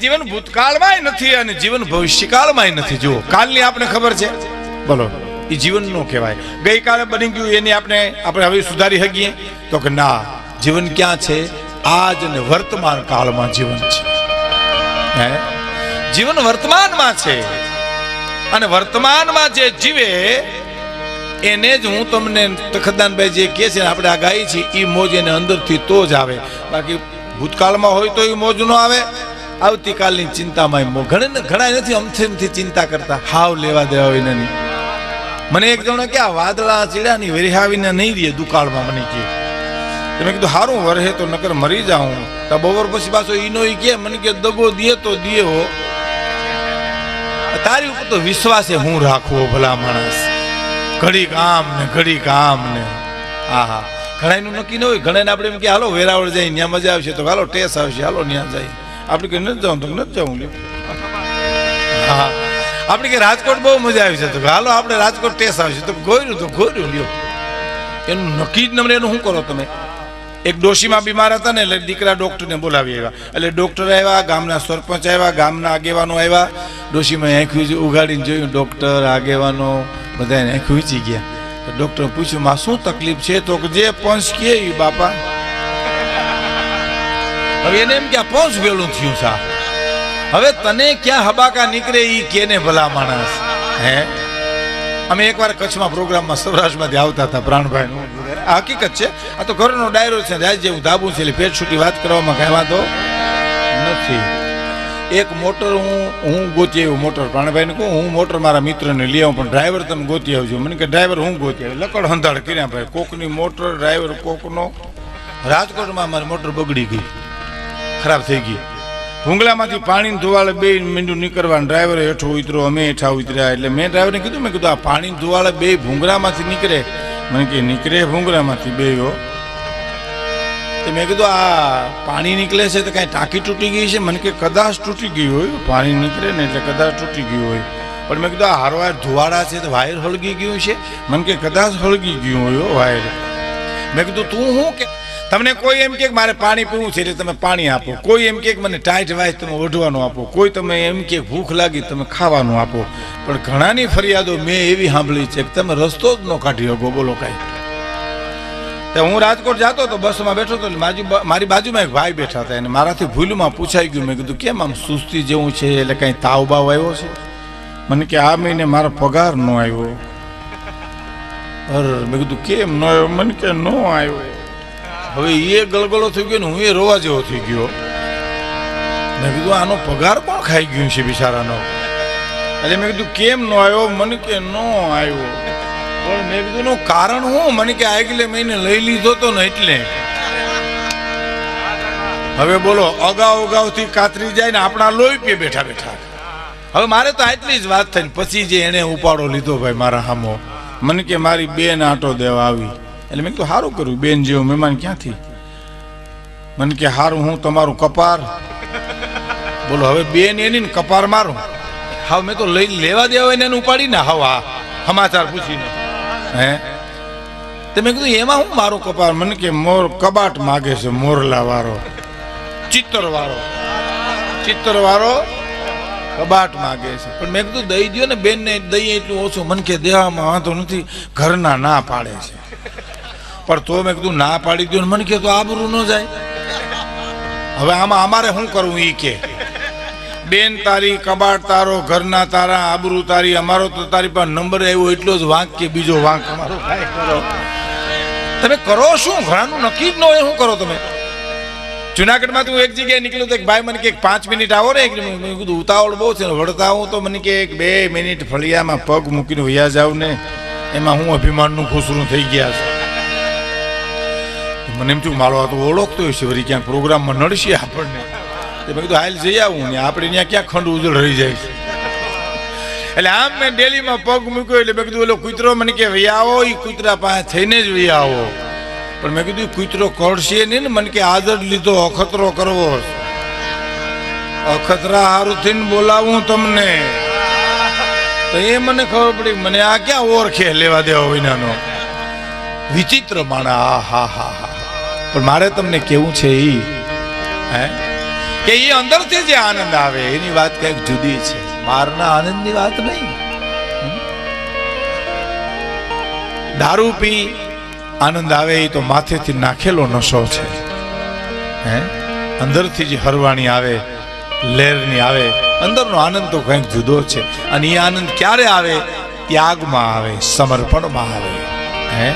જીવન ભૂતકાળમાંય નથી અને જીવન ભવિષ્યકાળમાંય નથી. જુઓ કાલની આપણે ખબર છે? બોલો. એ જીવન નો કહેવાય. ગઈકાલે બની ગયું એની આપણે આપણે હવે સુધારી શકીએ? તો કે ના જીવન ક્યાં છે? આજ અને વર્તમાન કાળમાં જીવન છે. હે? જીવન વર્તમાનમાં છે. અને વર્તમાનમાં જે જીવે એને જ હું તમને તખદાનભાઈ જે કહે છે ને આપણે આ ગાઈ છીએ એ મોજ એને અંદરથી તો જ આવે. બાકી ભૂતકાળમાં હોય તો એ મોજ ન આવે. આવતીકાલની ચિંતામાં મો ઘણા ઘણા નથી અમથેમથી ચિંતા કરતા. હાવ લેવા દેવા વિના નહીં. મને એક જણો કે આ વાદળા ચીડાની વિના નહીં દે દુકાળમાં, મને કે તમે કીધું સારું વરહે તો નકર મરી જાઉં. તો બપોર પછી પાછો ઈનો ઈ કે મને કે દગો દે તો દેવો હો. તારી ઉપર તો વિશ્વાસે હું રાખવો ભલા માણસ. ઘડીક આમ ને ઘડીક આમ ને. આહા. ઘણાનું નક્કી ન હોય. ઘણાને આપણે એમ કે હાલો, વેરાવળ જાય ત્યાં મજા આવશે. તો હાલો, ટેસ આવશે, હાલો ત્યાં જાય આપણે કે નથી જવું તો નથી જવું લ્યો. હા. આપણે કે રાજકોટ બહુ મજા આવી છે. તો હાલો, આપણે રાજકોટ ટેસ આવશે તો ગોર્યું તો ગોર્યું લ્યો. એનું નક્કી જ નમને એનું શું કરો તમે? એક ડોશીમાં બીમાર હતા ને, એટલે દીકરા ડોક્ટરને બોલાવી આવ્યા. એટલે ડોક્ટર આવ્યા, ગામના સરપંચ આવ્યા, ગામના આગેવાનો આવ્યા. ડોશીમાં આંખ્યું ઉગાડીને જોયું, ડોક્ટર, આગેવાનો બધાને આંખું વીચી ગયા. તો ડોક્ટરે પૂછ્યું, માં શું તકલીફ છે? તો જે પંચ કે એ બાપા. હવે એને એમ કે પહોંચ વેલું થયું સા હવે તને ક્યાં હબાકા નીકળે એ કેને ભલા માણસ? હે? અમે એકવાર કચ્છમાં પ્રોગ્રામમાં સૌરાષ્ટ્રમાંથી આવતા હતા પ્રાણભાઈ આ હકીકત છે. આ તો ઘરનો ડાયરો છે રાજ જેવું ધાબુ છે એટલે પેટ છૂટી વાત કરવામાં કઈ વાંધો નથી. એક મોટર હું હું ગોતી આવ્યો, મોટર પ્રાણભાઈને કહું, હું મોટર મારા મિત્રને લઈ આવું, પણ ડ્રાઈવર તમે ગોતી આવજો. મને કે, ડ્રાઈવર હું ગોતી આવ્યો? લકડ હંધાડ કર્યા ભાઈ. કોકની મોટર, ડ્રાઈવર કોકનો. રાજકોટમાં મારી મોટર બગડી ગઈ. ખરાબ થઈ ગઈ. ભૂંગળામાંથી પાણી ધોવાળે બે મીંડું નીકળવા ડ્રાઈવરે હેઠો ઉતરો અમે હેઠા ઉતર્યા. એટલે મેં ડ્રાઈવરને કીધું, મેં કીધું, આ પાણી ધોવાળે બે ભૂંગળામાંથી નીકળે. મને કે, નીકળે ભૂંગળામાંથી બે તો મેં કીધું, આ પાણી નીકળે છે તો કાંઈ ટાંકી તૂટી ગઈ છે? મને કે, કદાચ તૂટી ગઈ હોય, પાણી નીકળે ને એટલે કદાચ તૂટી ગયું હોય. પણ મેં કીધું, આ હારવાર ધુવાડા છે તો વાયર હળગી ગયું છે? મને કે, કદાચ હળગી ગયું હોય વાયર. મેં કીધું, તું હું કે તમને કોઈ એમ કે મારે પાણી પીવું છે એટલે તમે પાણી આપો. કોઈ એમ કે મને ટાઈટ વાય તમે ઓઢવાનું આપો. કોઈ તમે એમ કે ભૂખ લાગી તમે ખાવાનું આપો. પણ ઘણાની ફરિયાદો મેં એવી સાંભળી છે કે તમે રસ્તો જ ન કાઢી શકો. બોલો કાંઈ. તો હું રાજકોટ જતો તો બસમાં બેઠો હતો મારી મારી બાજુમાં એક ભાઈ બેઠા હતા. અને મારાથી ભૂલમાં પૂછાઈ ગયું. મેં કીધું, કેમ આમ સુસ્તી જેવું છે? એટલે કાંઈ તાવ બાવ આવ્યો છે? મને કે, આ મહિને મારો પગાર ન આવ્યો. અર મેં કીધું, કેમ ન આવ્યો? મને કે, ન આવ્યો. હવે એ ગળગળો થઈ ગયો ને હું એ રોવા જેવો થઈ ગયો. મેં કીધું, આનો પગાર કોણ ખાઈ ગયું છે બિચારાનો? એટલે મેં કીધું, કેમ ન આવ્યો? મને કે, ન આવ્યો. પણ મેં કીધું નું કારણ હું? મને કે આગલે મહિને લઈ લીધો તો ને એટલે. હવે બોલો, અગાઉ અગાઉથી કાતરી જાય ને આપણા લોહી પીએ બેઠા બેઠા. હવે મારે તો આટલી જ વાત થઈ પછી જે એને ઉપાડો લીધો ભાઈ મારા હામો. મને કે, મારી બેન આટો દેવા આવી. એટલે મેં કીધું સારું કર્યું, બેન જેવો મહેમાન ક્યાંથી? મને કે, હારું, હું તમારું કપાર. બોલો, હવે બેન એની ને કપાર મારું. હા મેં તો લઈ લેવા દેવા એને ઉપાડી ને. હા હા સમાચાર પૂછીને. હે? તે મેં કીધું, એમાં હું મારું કપાર? મને કે, મોર કબાટ માગે છે, મોરલા વાળો. ચિત્તર વાળો. ચિત્તર વાળો કબાટ માગે છે. પણ મેં કીધું, દઈ દો ને બેન ને દઈએ એટલું ઓછું. મને કે, દેવામાં વાંધો નથી, ઘરના ના પાડે છે. પણ તો મેં કીધું, ના પાડી દઉં મને કે તો આબરૂ ન જાય. હવે આમાં અમારે શું કરવું ઈ કે? બેન તારી કબાટ તારો, ઘરના તારા, આબરૂ તારી, અમારો તો તારી પાસે નંબર આવ્યો, એટલો જ વાંક કે બીજો વાંક અમારો કરો. તમે કરો શું? ઘણાનું નક્કી જ ન હોય, શું કરો તમે? જુનાગઢમાં હું એક જગ્યાએ નીકળ્યો તો એક ભાઈ મને કે પાંચ મિનિટ આવો ને. કીધું ઉતાવળ બહુ છે વળતા હું તો. મને કે એક બે મિનિટ ફળિયામાં પગ મૂકીને વૈયા જાવ ને, એમાં હું અભિમાનનું ખુશરું થઈ ગયા છે. મને એમ થયું, મારો આ તો ઓળખતો હશે વળી ક્યાંક પ્રોગ્રામમાં નડશે આપણને. તે મેં કીધું, હાલ જઈ આવું ને, આપણે ત્યાં ક્યાં ખંડ ઉજળ રહી જાય છે? એટલે આમ મેં ડેલીમાં પગ મૂક્યો, એટલે મેં કીધું એટલે કૂતરો મને કે વહી આવો એ કૂતરા પાસે થઈને જ વહી આવો. પણ મેં કીધું કૂતરો કરશે નહીં ને, મને કે આદર લીધો, અખતરો કરવો અખતરા હારું થઈને બોલાવું તમને. તો એ મને ખબર પડી, મને આ ક્યાં ઓળખે લેવા દેવા વિનાનો? વિચિત્ર માણા આ, હા હા હા. પણ મારે તમને કેવું છે એ હે? કે એ અંદરથી જે આનંદ આવે, એની વાત કંઈક જુદી છે. બહારના આનંદની વાત નહીં. દારૂ પી, આનંદ આવે એ તો માથેથી નાખેલો નશો છે. હે? અંદરથી જે હરવાણી આવે, લહેરની આવે, અંદરનો આનંદ તો કંઈક જુદો છે. અને એ આનંદ ક્યારે આવે? ત્યાગમાં આવે, સમર્પણમાં આવે. હે?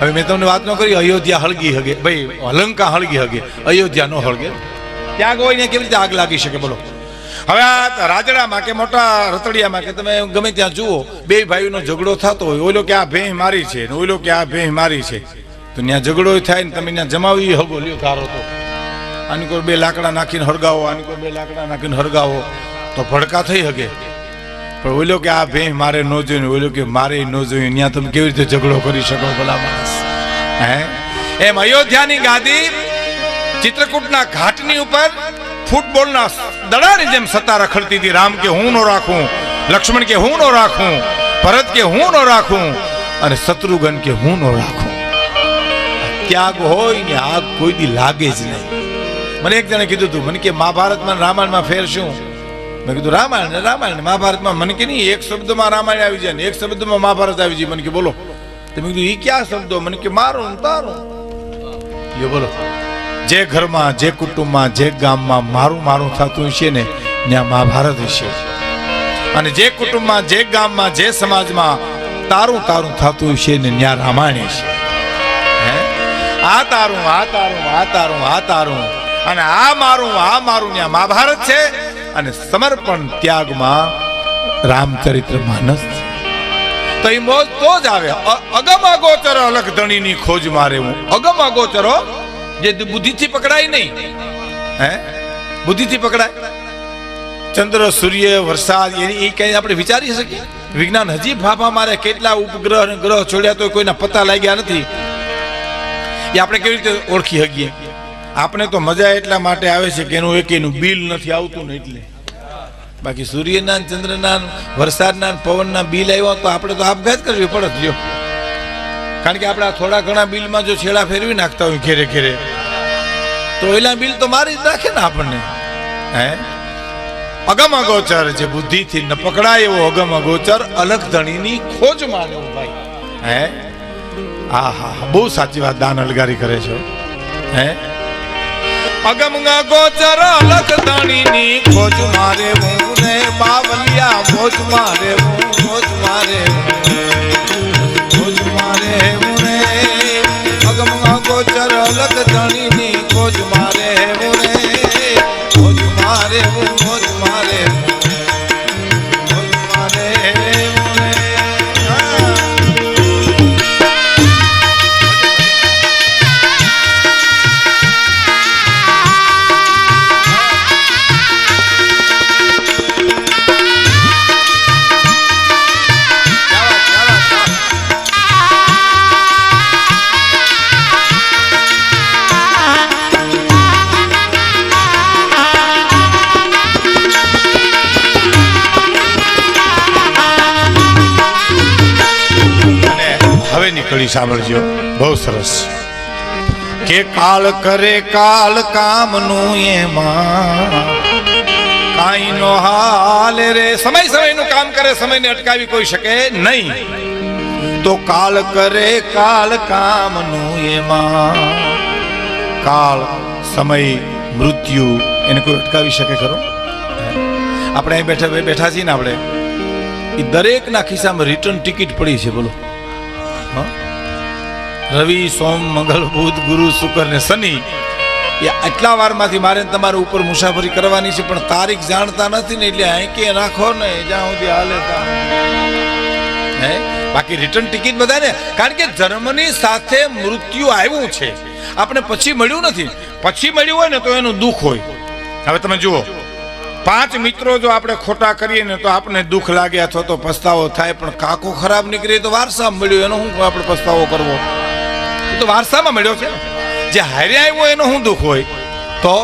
હવે મેં તમને વાત ન કરી, અયોધ્યા હળગી હગે. ભાઈ, અલંકા હળગી હગે. અયોધ્યા નો હળગે. હોય ને કેવી રીતે આગ લાગી શકે, બોલો. હવે આ રાજડામાં કે મોટા રતડિયામાં કે તમે ગમે ત્યાં જુઓ, બે ભાઈઓનો ઝઘડો થતો હોય, ઓલો કે આ ભેહ મારી છે ને ઓલો કે આ ભેહ મારી છે. તો ત્યાં ઝઘડો થાય ને તમે ત્યાં જમાવી હગો, લ્યો તારો તો. આની કોઈ બે લાકડા નાખીને હળગાવો, આની કોઈ બે લાકડા નાખીને હળગાવો, તો ભડકા થઈ હગે. પણ ઓલો કે આ ભેંસ મારે ન જોયું ઓલો કે મારે ન જોયું ત્યાં તમે કેવી રીતે ઝઘડો કરી શકો ભલા માણસ? હે? એમ અયોધ્યાની ગાદી ચિત્રકૂટના ઘાટની ઉપર ફૂટબોલના દડાની જેમ સત્તા રખડતી હતી. રામ કે હું નો રાખું, લક્ષ્મણ કે હું નો રાખું, ભરત કે હું નો રાખું અને શત્રુઘ્ન કે હું નો રાખું. ત્યાગ હોય ને આગ કોઈ દી લાગે જ નહીં. મને એક જણે કીધું હતું મને કે મહાભારતમાં રામાયણમાં ફેર શું મેં કીધું, રામાયણ રામાયણ મહાભારતમાં. મને કે નહીં, એક શબ્દમાં રામાયણ આવી જાય ને, એક શબ્દમાં મહાભારત આવી જાય. મને કે, બોલો. તો કીધું એ ક્યાં શબ્દો? મને કે, મારું તારું. એ બોલો. જે ઘરમાં, જે કુટુંબમાં, જે ગામમાં મારું મારું થતું હશે ને, ત્યાં મહાભારત હશે. અને જે કુટુંબમાં, જે ગામમાં, જે સમાજમાં તારું તારું થતું હશે ને, ત્યાં રામાયણ હશે? આ તારું આ તારું આ તારું આ તારું. અને આ મારું આ મારું, ત્યાં મહાભારત છે. અને સમર્પણ ત્યાગમાં રામચરિત્ર માનસ. તો મોજ તો જ આવે. અગમ અગોચર અલગ ધણીની ખોજ મારે હું. અગમ અગોચરો જે બુદ્ધિથી પકડાય નહીં. હે? બુદ્ધિથી પકડાય? ચંદ્ર, સૂર્ય, વરસાદ, એ કઈ આપણે વિચારી શકીએ? વિજ્ઞાન હજી ફાફા મારે કેટલા ઉપગ્રહ ગ્રહ છોડ્યા તો કોઈના પત્તા લાગ્યા નથી. એ આપણે કેવી રીતે ઓળખી શકીએ? આપણે તો મજા એટલા માટે આવે છે કે એનું એક એનું બિલ નથી આવતું ને એટલે. બાકી સૂર્યના ચંદ્રના વરસાદના પવનના બિલ આવ્યા તો આપણે તો આપઘાત કરવી પડત લ્યો. કારણ કે આપણે થોડા ઘણા બિલમાં જો છેડા ફેરવી નાખતા હોય ઘેરે ઘેરે તો એલા બિલ તો મારી જ રાખે ને આપણને. હે? અગમ અગોચર જે બુદ્ધિથી ન પકડાય એવો અગમ અગોચર અલગ ધણીની ખોજ માને ભાઈ. હા? હા હા, બહુ સાચી વાત દાન અલગારી કરે છો. હે? અગમ ગોચર લખતાણી ની ખોજ મારે હું ને બાવલિયા મોજ મારે હું મોજ મારે મોજ મારે હું ને અગમગા ગોચર લખતાણી ની ખોજ મારે સાંભળજો. બહુ સરસ. કે કાળ કરે કાલ કામનું એમાં. કાઈ નો હાલ રે. સમય સમયનું કામ કરે, સમયને અટકાવી કોઈ શકે નહીં. તો કાળ કરે કાલ કામનું એમાં. કાળ સમય, મૃત્યુ, એને કોઈ અટકાવી શકે ખરો? આપણે અહીં બેઠા બેઠા છીએ ને આપણે. એ દરેકના ખિસ્સામાં રિટર્ન ટિકિટ પડી છે, બોલો. હા? રવિ, સોમ, મંગળ, બુધ, ગુરુ, શુક્ર ને શનિ. એ આટલા વારમાંથી મારે તમારે ઉપર મુસાફરી કરવાની છે, પણ તારીખ જાણતા નથી ને એટલે કે રાખો ને, જ્યાં સુધી હાલે ત્યાં. હે? બાકી રિટર્ન ટિકિટ બધા ને કારણ કે જર્મની સાથે મૃત્યુ આવ્યું છે. આપણે પછી મળ્યું નથી. પછી મળ્યું હોય ને તો એનું દુઃખ હોય. હવે તમે જુઓ. પાંચ મિત્રો જો આપણે ખોટા કરીએ ને તો આપણે દુઃખ લાગે અથવા તો પસ્તાવો થાય, પણ કાકો ખરાબ નીકળે તો વારસામાં મળ્યો, એનો શું આપણે પસ્તાવો કરવો? તો વારસામાં મળ્યો છે? જે હારે આવ્યો એનો શું દુઃખ હોય? તો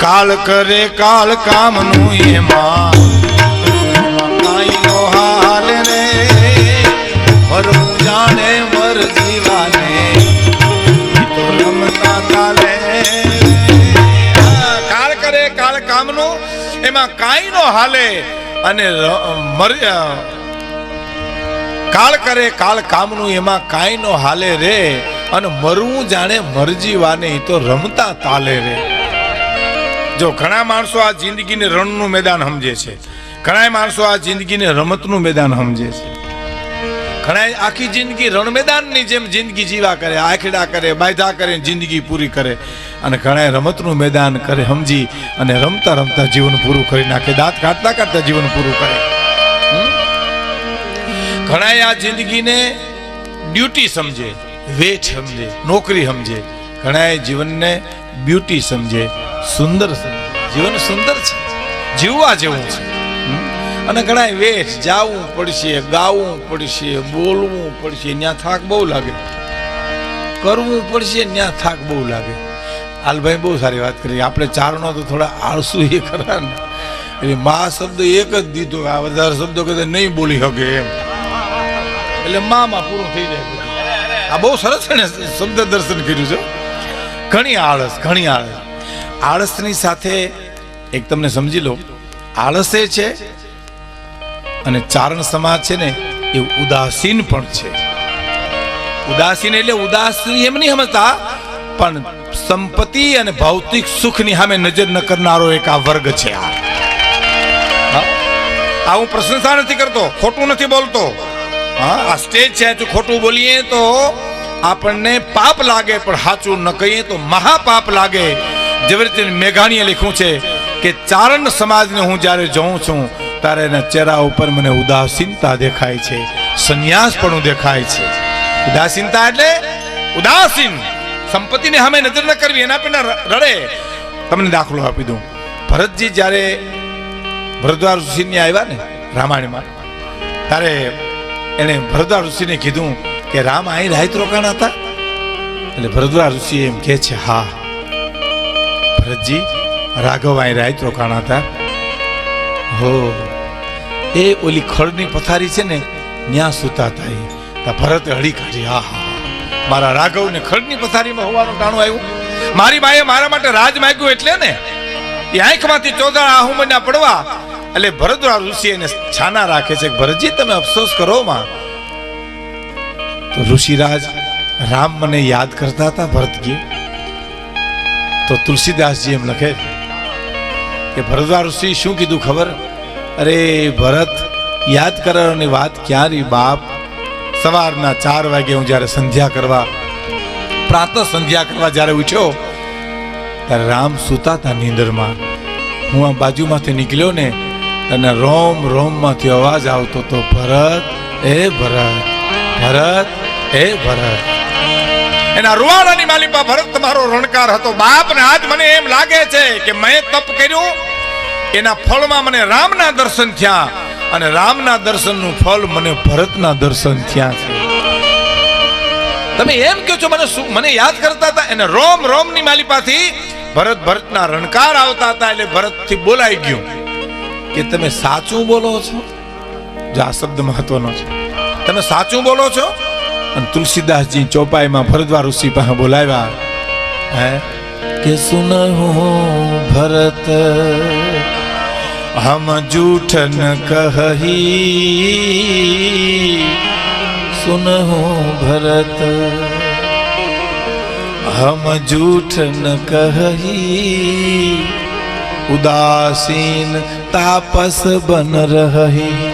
કાલ કરે કાલ કામનું એમાં. હાલ રે જાણે વર ઈ તો રમતા તાલે એમાં કાંઈ નો હાલે. અને કાળ કરે, કાળ કામનું એમાં કાંઈ નો હાલે રે. અને મરવું જાણે મરજી વાને તો રમતા તાલે રે. જો ઘણા માણસો આ જિંદગીને રણનું મેદાન સમજે છે. ઘણા માણસો આ જિંદગીને રમતનું મેદાન સમજે છે. ઘણા આખી જિંદગી રણ મેદાનની જેમ જિંદગી જીવા કરે, આખડા કરે બાયધા કરે, જિંદગી પૂરી કરે. અને ઘણા રમતનું મેદાન કરે, સમજી અને રમતા રમતા જીવન પૂરું કરી નાખે, દાંત કાઢતા કાઢતા જીવન પૂરું કરે? ઘણા આ જિંદગીને ડ્યુટી સમજે, વેઠ સમજે, નોકરી સમજે. ઘણા જીવનને બ્યુટી સમજે, સુંદર સમજે. જીવન સુંદર છે. જીવવા જેવું છે. અને ઘણા વેઠ જાવું પડશે, ગાવું પડશે, બોલવું પડશે ત્યાં થાક બહુ લાગે. કરવું પડશે ત્યાં થાક બહુ લાગે. હાલભાઈ બહુ સારી વાત કરી. આપણે ચારણો તો થોડા આળસુ એ ખરા ને. એટલે મા શબ્દ એક જ દીધો, આ વધારે શબ્દો કદાચ નહીં બોલી શકે એમ. એટલે મામાં પૂરું થઈ જાય આ બહુ સરસ છે ને, શબ્દ દર્શન કર્યું છે. ઘણી આળસ ઘણી આળસ. આળસની સાથે એક તમને સમજી લો. આળસે છે અને ચારણ સમાજ છે ને, એ ઉદાસીન પણ છે. ઉદાસીન એટલે ઉદાસી એમ નહીં સમજતા, પણ સંપત્તિ અને ભૌતિક સુખની સામે નજર ન કરનારો એક આ વર્ગ છે? આ હું પ્રશંસા નથી કરતો, ખોટું નથી બોલતો. હા? આ સ્ટેજ છે, જો ખોટું બોલીએ તો આપણને પાપ લાગે, પણ સાચું ન કહીએ તો મહાપાપ લાગે. જેવી રીતે મેઘાણીએ લખ્યું છે કે ચારણ સમાજને હું જ્યારે જોઉં છું, ત્યારે એના ચહેરા ઉપર મને ઉદાસીનતા દેખાય છે સંન્યાસ પણ દેખાય છે. ઉદાસીનતા એટલે ઉદાસીન. સંપત્તિને સામે નજર ન કરવી, એના પર રડે. તમને દાખલો આપી દઉં. ભરતજી જ્યારે ભરદ્વાર ઋષિને આવ્યા ને રામાયણમાં, ત્યારે એણે ભરદ્વાજ ઋષિને કીધું કે રામ અહીં રાહિત રોકાણ હતા? એટલે ભરદ્વાજ ઋષિ એમ કહે છે, હા. ભરતજી, રાઘવ અહીં રાહિત રોકાણ હતા. હો, એ ઓલી ખડની પથારી છે ને, ન્યા સુતા હતા ભરતે હળી કાઢી, હા હા મારા મારા રાઘવને ખડની પથારીમાં હોવાનું ટાણું આવ્યું? મારી બાએ મારા માટે રાજ માગ્યું એટલે ને? એ આંખમાંથી ચોદા આહુમના પડવા એટલે ભરદ્વાજ ઋષિ એને છાના રાખે છે ભરતજી, તમે અફસોસ કરો માં. તો ઋષિરાજ રામ મને યાદ કરતા હતા ભરતજી. તો તુલસીદાસજી એમ લખે કે ભરદ્વાજ ઋષિ, શું કીધું ખબર? અરે ભરત, યાદ કરવાની વાત ક્યાં રહી બાપ? સવારના ચાર વાગે હું જ્યારે સંધ્યા કરવા, પ્રાતઃ સંધ્યા કરવા જ્યારે ઉઠ્યો, ત્યારે રામ સુતા હતા નીંદરમાં. હું આ બાજુમાંથી નીકળ્યો ને અને રોમ, રોમમાંથી અવાજ આવતો તો ભરત, એ ભરત ભરત, એ ભરત. એના રૂવાડાની માલિપા ભરત તમારો રણકાર હતો. બાપ ને આજ મને એમ લાગે છે કે મેં તપ કર્યું, એના ફળમાં મને રામના દર્શન થયા અને રામના દર્શનનું ફળ મને ભરતના દર્શન થયા છે. તમે એમ કહો છો, મને મને યાદ કરતા હતા, એને રોમ, રોમની માલિપાથી ભરત ભરતના રણકાર આવતા હતા, એટલે ભરતથી બોલાઈ ગયું. કે તમે સાચું બોલો છો? જો આ શબ્દ મહત્વનો છે. તમે સાચું બોલો છો? અને તુલસીદાસજી ચોપાઈમાં ભરદ્વાર ઋષિ પાસે બોલાવ્યા. હે? કે સુન ભરત, હમ જૂઠ ન કહી. સુન ભરત, હમ જૂઠ ન કહી. ઉદાસીન તાપસ બન રહી.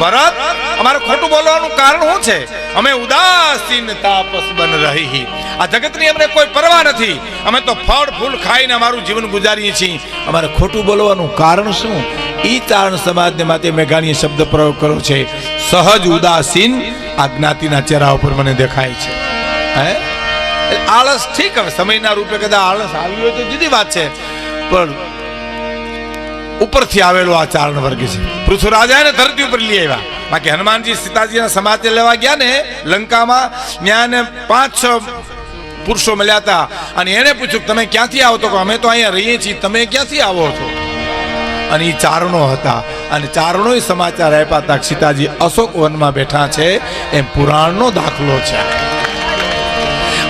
ભરત, અમારે ખોટું બોલવાનું કારણ શું છે? અમે ઉદાસીન તાપસ બન રહી. આ જગતની અમને કોઈ પરવા નથી. અમે તો ફળ, ફૂલ ખાઈને અમારું જીવન ગુજારીએ છીએ. અમારે ખોટું બોલવાનું કારણ શું? ઈ તારણ સમાજને માટે મેઘાણીએ શબ્દ પ્રયોગ કર્યો છે. સહજ ઉદાસીન આ જ્ઞાતિના ચહેરા ઉપર મને દેખાય છે. હે? આળસ ઠીક હવે સમયના રૂપે કદાચ આળસ આવી હોય તો જુદી વાત છે. પણ ઉપરથી આવેલો આ ચારણ વર્ગ છે. પૃથ્વીરાજાને ધરતી ઉપર લઈ આવ્યા. બાકી હનુમાનજી સીતાજીના સમાચાર લેવા ગયા ને, લંકામાં ત્યાં ને પાંચ છ પુરુષો મળ્યા હતા. અને એને પૂછ્યું તમે ક્યાંથી આવો? તો અમે તો અહીંયા રહીએ છીએ. તમે ક્યાંથી આવો છો? અને એ ચારણો હતા. અને ચારણો સમાચાર આપ્યા હતા સીતાજી અશોક વનમાં બેઠા છે. એમ પુરાણનો દાખલો છે.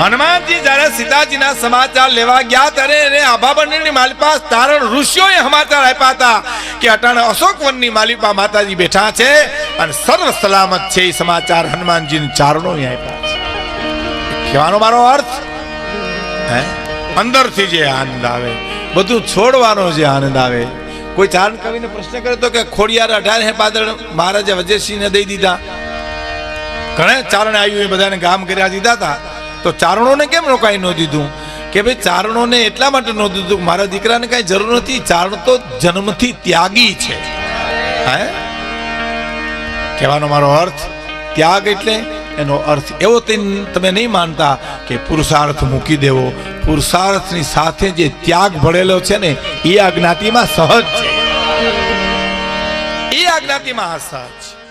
હનુમાનજી જ્યારે સીતાજીના સમાચાર લેવા ગયા ત્યારે એને આભાબંડની માલિપા તારણ ઋષિઓએ સમાચાર આપ્યા હતા કે અટાણે અશોક વનની માલિપા માતાજી બેઠા છે અને સર્વ સલામત છે એ સમાચાર હનુમાનજીને ચારણોએ આપ્યા છે. કહેવાનો મારો અર્થ? હે? અંદરથી જે આનંદ આવે, બધું છોડવાનો જે આનંદ આવે. કોઈ ચારણ કવિને પ્રશ્ન કર્યો તો કે ખોડિયાર અઢાર હે પાદળ, મહારાજે વજયસિંહને દઈ દીધા. ઘણા ચારણ આવ્યું એ બધાને ગામ કર્યા દીધા હતા. તો ચારણોને કેમ રોકાઈ ન દીધું? કે ભાઈ ચારણોને એટલા માટે ન દીધું? મારા દીકરાને કાંઈ જરૂર નથી. ચારણ તો જન્મથી ત્યાગી છે. હે? કહેવાનો મારો અર્થ, ત્યાગ એટલે એનો અર્થ એવો તમે નહીં માનતા કે પુરુષાર્થ મૂકી દેવો. પુરુષાર્થની સાથે જે ત્યાગ ભળેલો છે ને, એ આ જ્ઞાતિમાં સહજ છે. એ આ જ્ઞાતિમાં સહજ છે.